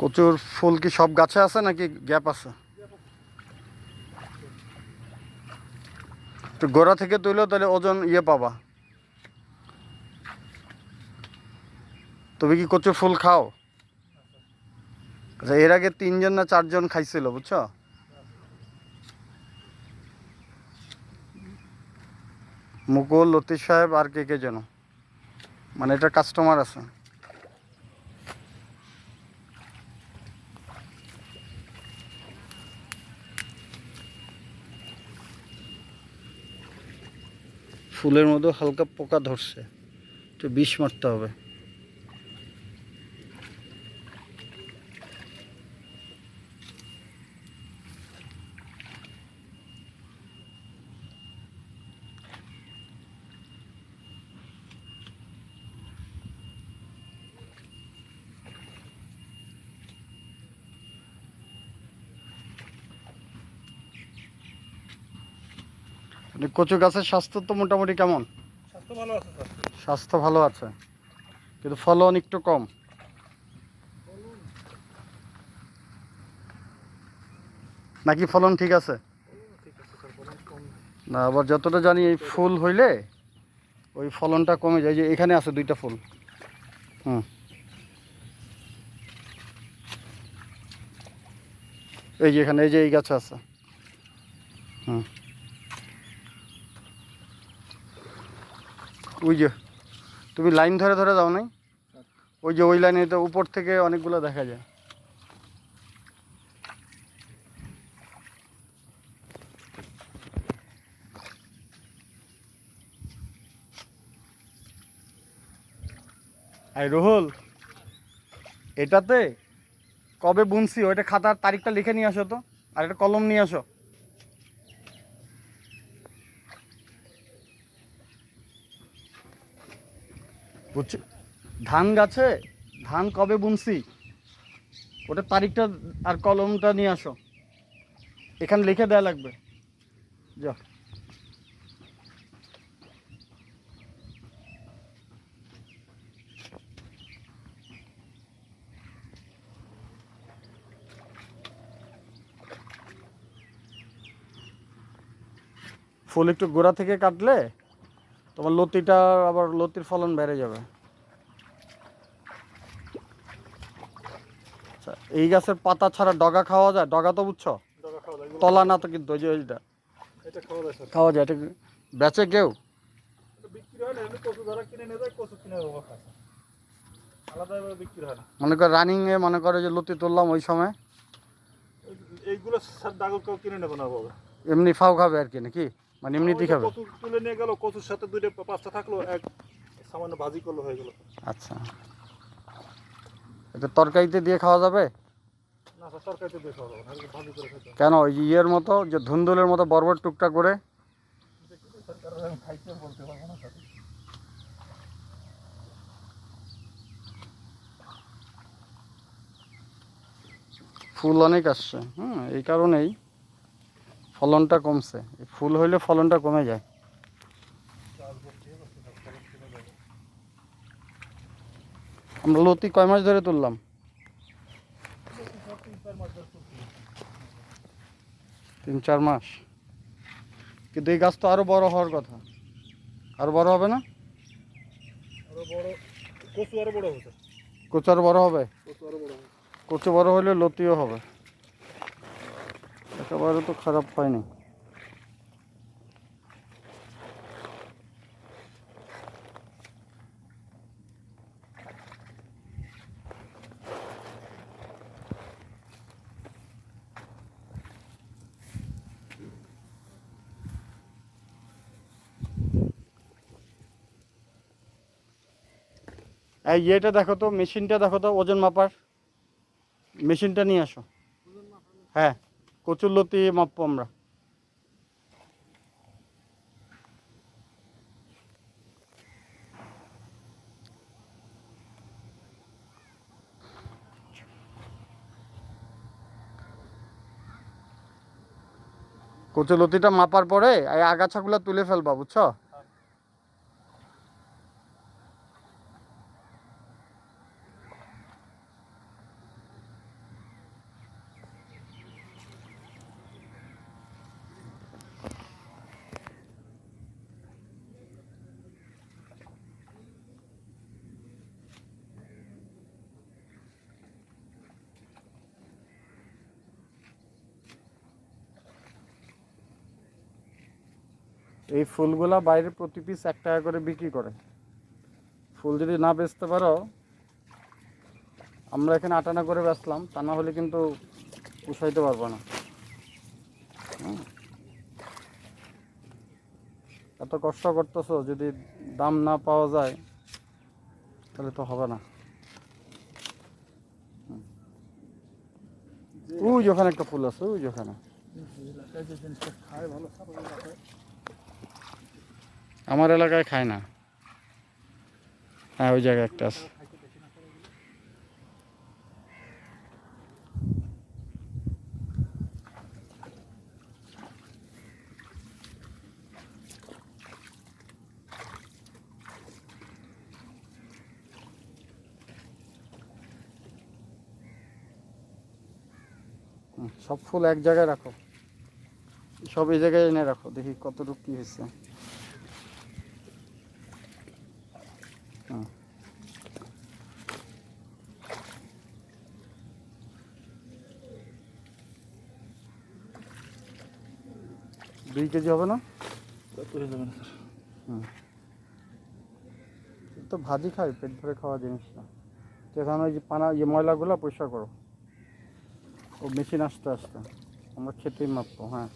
কচুর ফুল কি সব গাছে আছে নাকি গ্যাপ আছে? তো গোড়া থেকে তুইলেও তাহলে ওজন ইয়ে পাবা। তুমি কি কচুর ফুল খাও? আচ্ছা এর আগে তিনজন না চারজন খাইছিল, বুঝছ? মুকুল, লতিফ সাহেব আর কে কে যেন? মানে এটা কাস্টমার আছে। ফুলের মধ্যে হালকা পোকা ধরছে। একটু বিষ মারতে হবে মানে কচু গাছের স্বাস্থ্য তো মোটামুটি কেমন? স্বাস্থ্য ভালো আছে স্বাস্থ্য ভালো আছে। কিন্তু ফলন একটু কম। নাকি ফলন ঠিক আছে? না আবার যতটা জানি এই ফুল হইলে ওই ফলনটা কমে যায়। যে এখানে আছে দুইটা ফুল। হুম। এই যে এখানে এই যে এই গাছে আছে। হুম। ওই যে তুমি লাইন ধরে ধরে যাও নাই? ওই যে ওই লাইনে তো উপর থেকে অনেকগুলো দেখা যায়। এই রুহুল এটাতে কবে বুনছি? ওইটা খাতার তারিখটা লিখে নিয়ে আসো তো আর একটা কলম নিয়ে আসো। বুঝছি? ধান গাছে? ধান কবে বুনছি? ওটা তারিখটা আর কলমটা নিয়ে আসো। এখানে লিখে দেওয়া লাগবে। যা ফুল একটু গোড়া থেকে কাটলে তোমার লতিটা আবার লতির ফলন বেড়ে যাবে। আচ্ছা, এই গাছের পাতা ছাড়া ডগা খাওয়া যায়? ডগা তো বুঝছ? তলা না তো কিন্তু ওই যে ওইটা। খাওয়া যায় এটা বেচে কেউ? মনে করে রানিংয়ে মনে করে যে লতি তুললাম ওই সময়। এইগুলো কিনে নেবে না এমনি ফাও খাবে আর কি নাকি? মানে এমনিতেই খাবে? কচু তুলে নিয়ে গেল কচুর সাথে দুইটা পাঁচটা থাকল এক সামান্য ভাজি করল হয়ে গেল। আচ্ছা। এটা তরকারিতে দিয়ে খাওয়া যাবে? না স্যার তরকারিতে দিয়ে খাওয়া যাবে না ভাজি করে খেতে কেন ওই ইয়ের মতো যে ধুন্দুলের মতো বরবর টুকটা করে? স্যার কারণ আমি খাইতে বলতে পারব না স্যার ফুল অনেক আসছে হুম এই কারণেই। ফলনটা কমছে। ফুল হইলে ফলনটা কমে যায়। আমরা লতি কয় মাস ধরে তুললাম? তিন চার মাস। কিন্তু এই গাছ তো আরও বড় হওয়ার কথা। আরও বড় হবে না? কচু আরও বড় হবে। কচু বড় হবে? কচু বড় হলে লতিও হবে। একেবারে তো খারাপ হয়নি। এই ইয়েটা দেখো তো, মেশিনটা দেখো তো, ওজন মাপার। মেশিনটা নিয়ে আসো। হ্যাঁ। কচুর লতি মাপবো আমরা। কচুর লতিটা মাপার পরে এই আগাছাগুলো তুলে ফেলবা বুঝছ? এই ফুলগুলা বাইরে প্রতি পিস এক টাকা করে বিক্রি করে। ফুল যদি না বেচতে পারো আমরা এখানে আটানা করে বেচলাম তা না হলে কিন্তু পুষাইতে পারব না। এত কষ্ট করতেছো যদি দাম না পাওয়া যায় তাহলে তো হবে না। ওই ওখানে একটা ফুল আছে ওই ওখানে এলাকায় যে জিনিসটা খায় ভালো সারা এলাকায় আমার এলাকায় খায় না। হ্যাঁ ওই জায়গায় একটা আছে। সব ফুল এক জায়গায় রাখো। সব এই জায়গায় এনে রাখো, দেখি কতটুকু কি হয়েছে হুম। দুই কেজি হবে না? হয়ে যাবে না স্যার। হুম। তো ভাজি খাই পেট ভরে খাওয়া জিনিস না। তো ওই যে পানা ইয়ে ময়লাগুলো পরিষ্কার করো। ও মেশিন আসতে আসতে। আমরা খেতেই মাপবো হ্যাঁ।